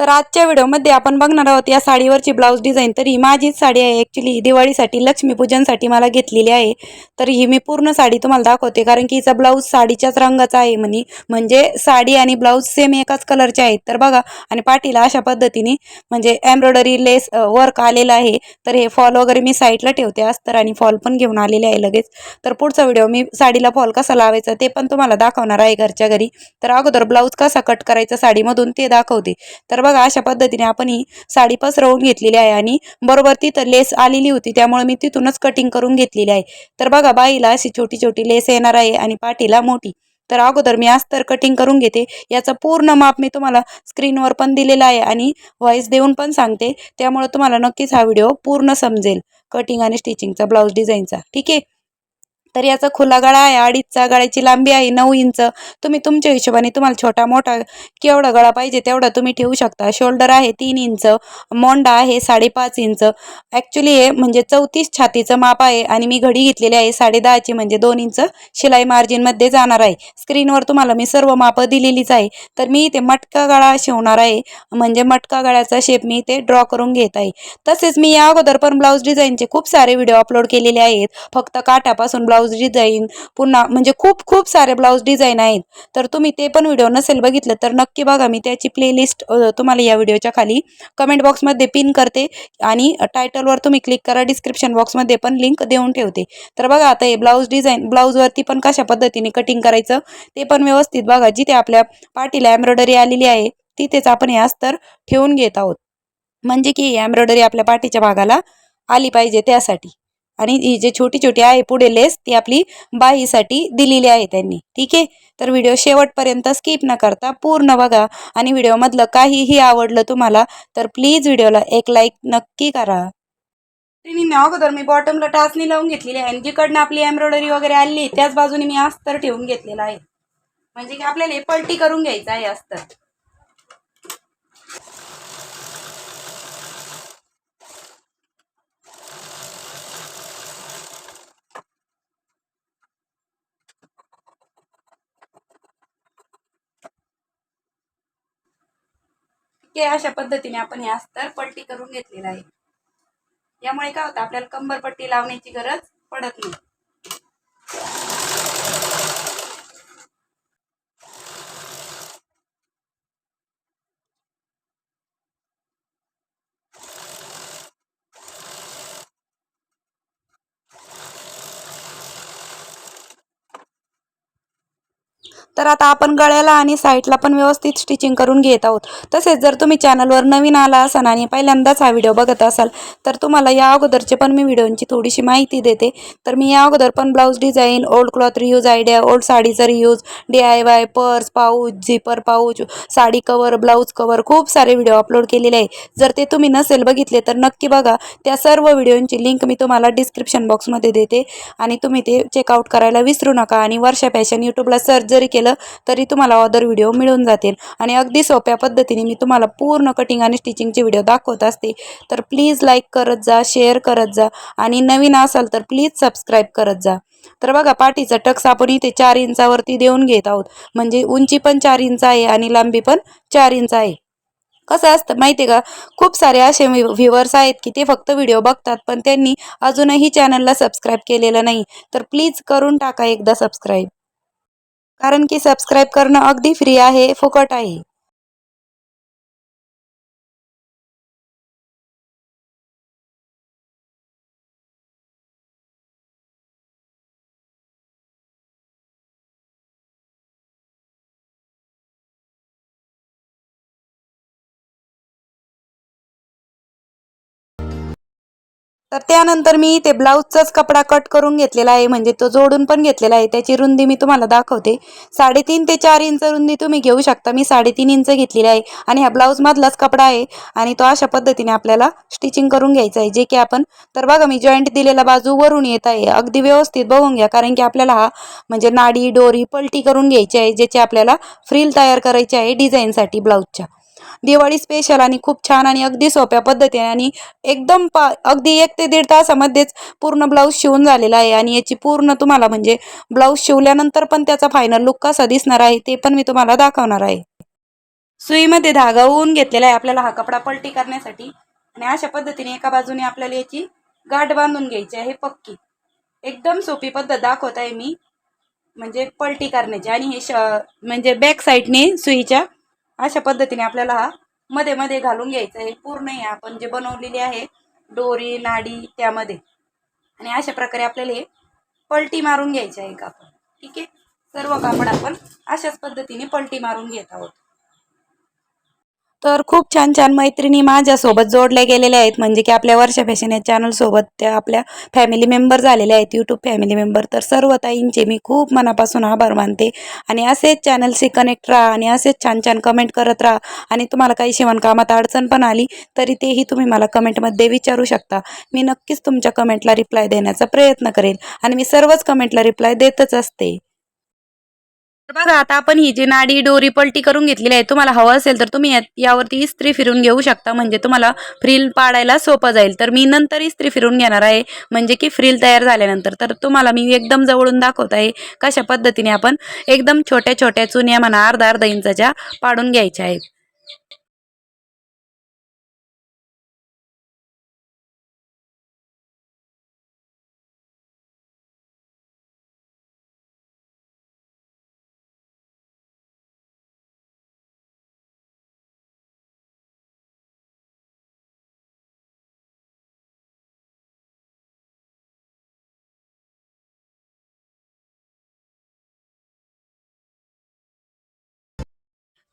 तर आजच्या व्हिडिओमध्ये आपण बघणार आहोत या साडीवरची ब्लाऊज डिझाईन. तर ही माझीच साडी आहे. ॲक्च्युली दिवाळीसाठी लक्ष्मीपूजनसाठी मला घेतलेली आहे. तर ही मी पूर्ण साडी तुम्हाला दाखवते. कारण की हिचा ब्लाऊज साडीच्याच रंगाचा आहे म्हणे. म्हणजे साडी आणि ब्लाऊज सेम एकाच कलरचे आहेत. तर बघा. आणि पाठीला अशा पद्धतीने म्हणजे एम्ब्रॉयडरी लेस वर्क आलेलं आहे. तर हे फॉल वगैरे मी साईडला ठेवते अस्तर आणि फॉल पण घेऊन आलेले आहे लगेच. तर पुढचा व्हिडिओ मी साडीला फॉल कसा लावायचा ते पण तुम्हाला दाखवणार आहे घरच्या घरी. तर अगोदर ब्लाऊज कसा कट करायचा साडीमधून ते दाखवते. तर बघा अशा पद्धतीने आपण ही साडी पसरवून घेतलेली आहे आणि बरोबर तिथं लेस आलेली होती त्यामुळे मी तिथूनच कटिंग करून घेतलेली आहे. तर बघा बाईला अशी छोटी छोटी लेस येणार आहे आणि पाठीला मोठी. तर अगोदर मी अस्तर कटिंग करून घेते. याचा पूर्ण माप मी तुम्हाला स्क्रीनवर पण दिलेला आहे आणि व्हॉइस देऊन पण सांगते. त्यामुळे तुम्हाला नक्कीच हा व्हिडिओ पूर्ण समजेल. कटिंग आणि स्टिचिंगचा ब्लाऊज डिझाईनचा ठीक आहे? तर याचा खुला गळा आहे अडीचचा गळ्याची लांबी आहे नऊ इंच. तुम्ही तुमच्या हिशोबाने तुम्हाला छोटा मोठा केवढा गळा पाहिजे तेवढा तुम्ही ठेवू शकता. शोल्डर आहे तीन इंच मोंडा आहे साडेपाच इंच. ॲक्च्युली हे म्हणजे चौतीस छातीचं माप आहे आणि मी घडी घेतलेली आहे साडेदहाची म्हणजे दोन इंच शिलाई मार्जिनमध्ये जाणार आहे. स्क्रीनवर तुम्हाला मी सर्व मापं दिलेलीच आहे. तर मी इथे मटका गळा शिवणार आहे. म्हणजे मटका गळ्याचा शेप मी इथे ड्रॉ करून घेत आहे. तसेच मी या अगोदर पण ब्लाऊज डिझाईनचे खूप सारे व्हिडिओ अपलोड केलेले आहेत. फक्त काठापासून ब्लाऊज ब्लाऊज डिझाईन पुन्हा म्हणजे खूप खूप सारे ब्लाऊज डिझाईन आहेत. तर तुम्ही ते पण व्हिडिओ नसेल बघितलं तर नक्की बघा. मी त्याची प्लेलिस्ट तुम्हाला या व्हिडिओच्या खाली कमेंट बॉक्समध्ये पिन करते आणि टायटलवर तुम्ही क्लिक करा. डिस्क्रिप्शन बॉक्समध्ये पण लिंक देऊन ठेवते. तर बघा आता हे ब्लाऊज डिझाईन ब्लाऊजवरती पण कशा पद्धतीने कटिंग करायचं ते पण व्यवस्थित बघा. जिथे आपल्या पाठीला एम्ब्रॉयडरी आलेली आहे तिथेच आपण हे अस्तर ठेवून घेत आहोत. म्हणजे की एम्ब्रॉयडरी आपल्या पाठीच्या भागाला आली पाहिजे त्यासाठी. आणि ही जे छोटी छोटी आहे पुढे लेस ती आपली बाईसाठी दिलेली आहे त्यांनी. ठीक आहे? तर व्हिडिओ शेवटपर्यंत स्किप न करता पूर्ण बघा. आणि व्हिडिओमधलं काहीही आवडलं तुम्हाला तर प्लीज व्हिडिओला एक लाईक नक्की करा. तिने अगोदर मी बॉटमला टाचणी लावून घेतलेली आहे. आणि जिकडनं आपली एम्ब्रॉयडरी वगैरे आली त्याच बाजूने मी अस्तर ठेवून घेतलेला आहे. म्हणजे की आपल्याला हे पलटी करून घ्यायचं आहे अस्तर. इतके अशा पद्धतीने आपण हे अस्तर पलटी करून घेतलेलं आहे. यामुळे काय होतं? आपल्याला कंबरपट्टी लावण्याची गरज पडत नाही. तर आता आपण गळ्याला आणि साईडला पण व्यवस्थित स्टिचिंग करून घेत आहोत. तसेच जर तुम्ही चॅनलवर नवीन आला असाल आणि पहिल्यांदाच हा व्हिडिओ बघत असाल तर तुम्हाला या अगोदरचे पण मी व्हिडिओंची थोडीशी माहिती देते. तर मी या अगोदर पण blouse design old cloth reuse idea old साडीचा reuse D I Y purse pouch zipper pouch sari cover blouse cover खूप सारे व्हिडिओ अपलोड केलेले आहे जर ते तुम्ही नसेल बघितले तर नक्की बघा. त्या सर्व व्हिडिओंची लिंक मी तुम्हाला डिस्क्रिप्शन बॉक्समध्ये देते. आणि तुम्ही ते चेकआउट करायला विसरू नका. आणि वर्षा फॅशन यूट्यूबला सर्च जरी केलं तरी तुम्हाला अदर व्हिडिओ मिळून जातील. आणि अगदी सोप्या पद्धतीने मी तुम्हाला पूर्ण कटिंग आणि स्टिचिंगचे व्हिडिओ दाखवत असते. तर प्लीज लाईक करत जा शेअर करत जा आणि नवीन असाल तर प्लीज सबस्क्राईब करत जा. तर बघा पाठीचा टक्स आपण इथे चार इंचावरती देऊन घेत आहोत. म्हणजे उंची पण चार इंच आहे आणि लांबी पण चार इंच आहे. कसं असतं माहिती आहे का? खूप सारे असे व्ह्युअर्स आहेत की ते फक्त व्हिडिओ बघतात पण त्यांनी अजूनही चॅनलला सबस्क्राईब केलेलं नाही. तर प्लीज करून टाका एकदा सबस्क्राईब कारण की सबस्क्राईब करणं अगदी फ्री आहे फुकट आहे. तर त्यानंतर मी इथे ब्लाऊजचाच कपडा कट करून घेतलेला आहे म्हणजे तो जोडून पण घेतलेला आहे. त्याची रुंदी मी तुम्हाला दाखवते. साडेतीन ते चार इंच रुंदी तुम्ही घेऊ शकता. मी साडेतीन इंच घेतलेली आहे आणि हा ब्लाऊजमधलाच कपडा आहे आणि तो अशा पद्धतीने आपल्याला स्टिचिंग करून घ्यायचा आहे जे की आपण तर बघा मी जॉईंट दिलेला बाजू वरून येत आहे. अगदी व्यवस्थित बघून घ्या कारण की आपल्याला हा म्हणजे नाडी डोरी पलटी करून घ्यायची आहे ज्याची आपल्याला फ्रील तयार करायची आहे डिझाईनसाठी ब्लाऊजच्या. दिवाळी स्पेशल आणि खूप छान आणि अगदी सोप्या पद्धतीने आणि एकदम पा अगदी एक ते दीड तासामध्येच पूर्ण ब्लाऊज शिवून झालेला आहे आणि याची पूर्ण तुम्हाला म्हणजे ब्लाऊज शिवल्यानंतर पण त्याचा फायनल लुक कसा दिसणार आहे ते पण मी तुम्हाला दाखवणार आहे. सुईमध्ये धागा होऊन घेतलेला आहे आपल्याला हा कपडा पलटी करण्यासाठी आणि अशा पद्धतीने एका बाजूने आपल्याला याची गाठ बांधून घ्यायची आहे पक्की. एकदम सोपी पद्धत दाखवत आहे मी. म्हणजे पलटी करण्याची आणि हे श म्हणजे बॅक साईडने सुईच्या अशा पद्धतीने आपल्याला हा मध्ये मध्ये घालून घ्यायचं आहे पूर्ण हे आपण जे बनवलेली आहे दोरी नाडी त्यामध्ये. आणि अशा प्रकारे आपल्याला हे पलटी मारून घ्यायचे आहे कापड ठीक आहे? सर्व कापड आपण अशाच पद्धतीने पलटी मारून घेत आहोत. तर खूप छान छान मैत्रिणी माझ्यासोबत जोडल्या गेलेल्या आहेत. म्हणजे की आपल्या वर्षा फॅशन या चॅनलसोबत त्या आपल्या फॅमिली मेंबर झालेल्या आहेत यूट्यूब फॅमिली मेंबर तर सर्व ताईंचे मी खूप मनापासून आभार मानते. आणि असेच चॅनलशी कनेक्ट राहा आणि असेच छान छान कमेंट करत राहा. आणि तुम्हाला काही शिवणकामात अडचण पण आली तरी तेही तुम्ही मला कमेंटमध्ये विचारू शकता. मी नक्कीच तुमच्या कमेंटला रिप्लाय देण्याचा प्रयत्न करेल. आणि मी सर्वच कमेंटला रिप्लाय देतच असते. तर बघा आता आपण ही जी नाडी डोरी पलटी करून घेतलेली आहे तुम्हाला हवं असेल तर तुम्ही यावरती इस्त्री फिरून घेऊ शकता. म्हणजे तुम्हाला फ्रील पाडायला सोपं जाईल. तर मी नंतर इस्त्री फिरून घेणार आहे. म्हणजे की फ्रील तयार झाल्यानंतर. तर तुम्हाला मी एकदम जवळून दाखवत आहे कशा पद्धतीने आपण एकदम छोट्या छोट्या चुन्या म्हणा अर्धा अर्धा इंचाच्या पाडून घ्यायच्या आहेत.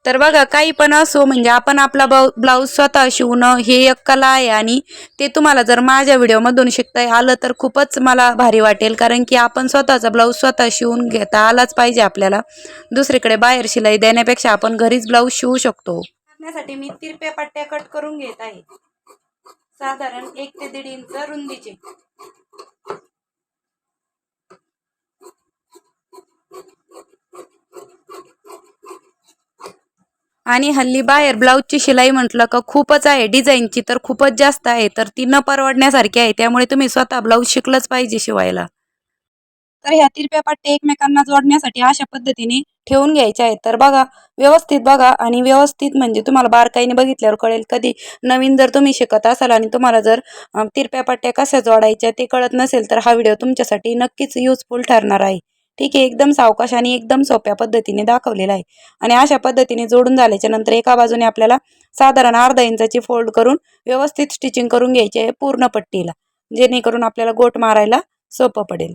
तर बघा काही पण असो म्हणजे आपण आपला ब्लाऊज स्वतः शिवणं हे एक कला आहे आणि ते तुम्हाला जर माझ्या व्हिडिओमधून शिकता आलं तर खूपच मला भारी वाटेल. कारण की आपण स्वतःचा ब्लाऊज स्वतः शिवून घेता आलाच पाहिजे आपल्याला. दुसरीकडे बाहेर शिलाई देण्यापेक्षा आपण घरीच ब्लाऊज शिवू शकतो. करण्यासाठी मी तिरप्या पट्ट्या कट करून घेत आहे. साधारण एक ते दीड इंच रुंदीचे. आणि हल्ली बाहेर ब्लाऊजची शिलाई म्हटलं का खूपच आहे. डिझाईनची तर खूपच जास्त आहे. तर ती न परवडण्यासारखी आहे. त्यामुळे तुम्ही स्वतः ब्लाऊज शिकलंच पाहिजे शिवायला. तर ह्या तिरप्या पट्ट्या एकमेकांना जोडण्यासाठी अशा पद्धतीने ठेवून घ्यायच्या आहेत. तर बघा व्यवस्थित बघा आणि व्यवस्थित म्हणजे तुम्हाला बारकाईने बघितल्यावर कळेल. कधी नवीन जर तुम्ही शिकत असाल आणि तुम्हाला जर तिरप्या पट्ट्या कशा जोडायच्या ते कळत नसेल तर हा व्हिडिओ तुमच्यासाठी नक्कीच युजफुल ठरणार आहे. ठीक आहे एकदम सावकाश आणि एकदम सोप्या पद्धतीने दाखवलेला आहे. आणि अशा पद्धतीने जोडून झाल्याच्यानंतर एका बाजूने आपल्याला साधारण अर्धा इंचाची फोल्ड करून व्यवस्थित स्टिचिंग करून घ्यायची आहे पूर्ण पट्टीला. जेणेकरून आपल्याला गोट मारायला सोपं पडेल.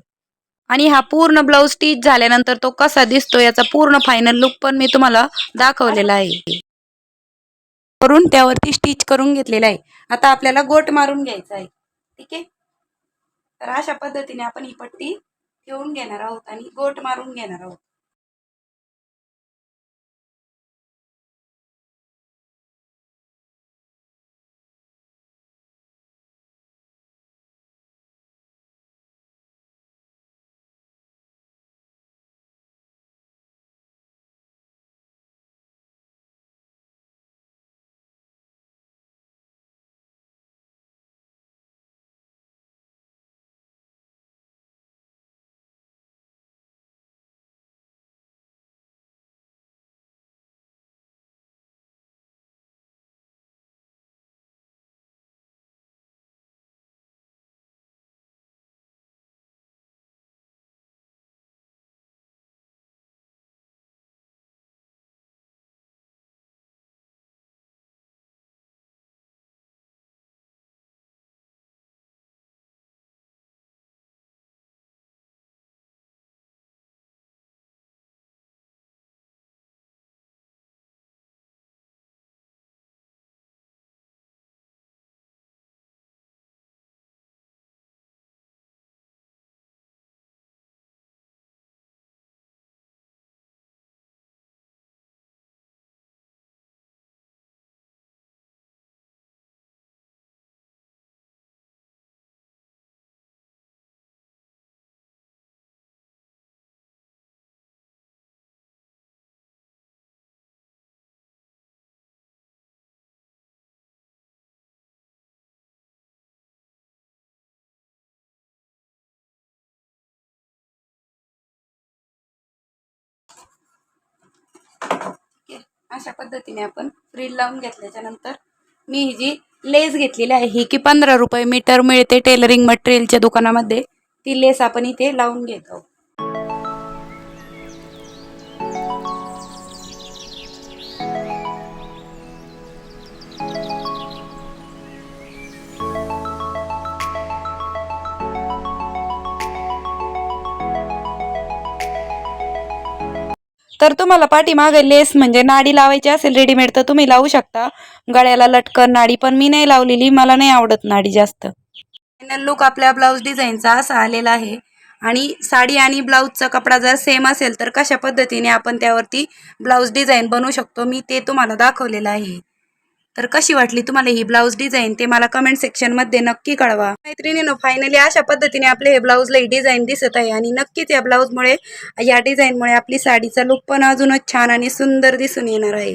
आणि हा पूर्ण ब्लाऊज स्टिच झाल्यानंतर तो कसा दिसतो याचा पूर्ण फायनल लुक पण मी तुम्हाला दाखवलेला आहे. करून त्यावरती स्टिच करून घेतलेला आहे. आता आपल्याला गोट मारून घ्यायचा आहे. ठीक आहे? तर अशा पद्धतीने आपण ही पट्टी ठेवून घेणार आहोत आणि गोट मारून घेणार आहोत. अशा पद्धतीने आपण फ्रील लावून घेतल्याच्या नंतर मी ही जी लेस घेतलेली आहे ही की पंधरा रुपये मीटर मिळते टेलरिंग मटेरियलच्या दुकानामध्ये ती लेस आपण इथे लावून घेत आहोत. तर तुम्हाला पाठीमागे लेस म्हणजे नाडी लावायची असेल रेडीमेड तर तुम्ही लावू शकता. गळ्याला लटकन नाडी पण मी नाही लावलेली मला नाही आवडत नाडी जास्त. फायनल लुक आपल्या ब्लाऊज डिझाईनचा असा आलेला आहे. आणि साडी आणि ब्लाऊजचा कपडा जर सेम असेल तर कशा पद्धतीने आपण त्यावरती ब्लाऊज डिझाईन बनवू शकतो मी ते तुम्हाला दाखवलेलं आहे. तर कशी वाटली तुम्हाला ही ब्लाऊज डिझाईन ते मला कमेंट सेक्शनमध्ये नक्की कळवा. मैत्रिणीनं फायनली अशा पद्धतीने आपले हे ब्लाऊजला ही डिझाईन दिसत आहे आणि नक्कीच या ब्लाऊजमुळे या डिझाईनमुळे आपली साडीचा लुक पण अजूनच छान आणि सुंदर दिसून येणार आहे.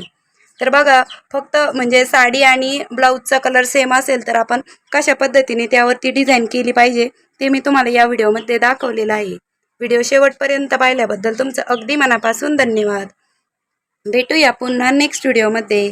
तर बघा फक्त म्हणजे साडी आणि ब्लाऊजचा कलर सेम असेल तर आपण कशा पद्धतीने त्यावरती डिझाईन केली पाहिजे ते मी तुम्हाला या व्हिडिओमध्ये दाखवलेलं आहे. व्हिडिओ शेवटपर्यंत पाहिल्याबद्दल तुमचं अगदी मनापासून धन्यवाद. भेटूया पुन्हा नेक्स्ट व्हिडिओमध्ये